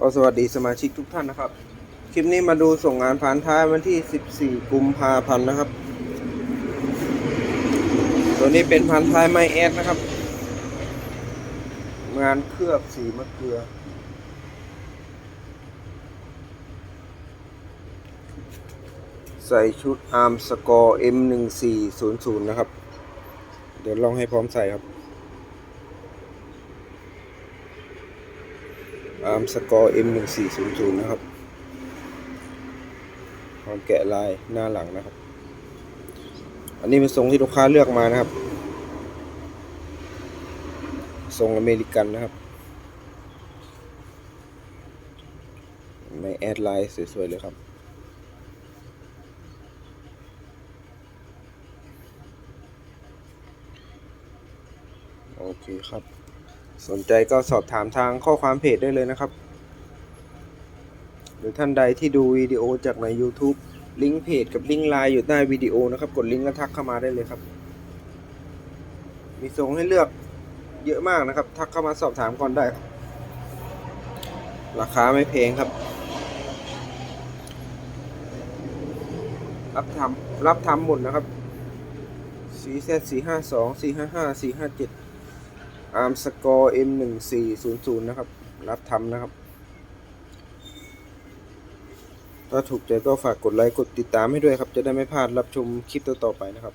ก็สวัสดีสมาชิกทุกท่านนะครับ คลิปนี้มาดูส่งงานผ่านท้ายวันที่ 14 กุมภาพันธ์นะครับ ตัวนี้เป็นพันท้ายไม้แอดนะครับ งานเคลือบสีมะเกลือ ใส่ชุดอาร์มสกอร์ M1400 นะครับ เดี๋ยวลองให้พร้อมใส่ครับ อาร์มสกอร์ M1400 นะครับพร้อมแกะลายหน้าหลังนะครับ อันนี้เป็นทรงที่ลูกค้าเลือกมานะครับ ทรงอเมริกันนะครับ ในแอดไลน์สวยๆเลยครับโอเคครับ สนใจก็สอบถามทางข้อความเพจได้เลยนะครับ หรือท่านใดที่ดูวิดีโอจากใน YouTube ลิงก์เพจกับลิงก์ไลน์อยู่ใต้วิดีโอนะครับ กดลิงก์แล้วทักเข้ามาได้เลยครับ มีทรงให้เลือกเยอะมากนะครับ ทักเข้ามาสอบถามก่อนได้ครับราคาไม่แพงครับ รับทำรับทำหมดนะครับ 4 z 4 5 2 4 5 5 4 5 7 อาร์มสกอร์เอ็มหนึ่งสี่ศูนย์ศูนย์นะครับ รับทำนะครับ ถ้าถูกใจก็ฝากกดไลค์กดติดตามให้ด้วยครับ จะได้ไม่พลาดรับชมคลิปต่อๆไปนะครับ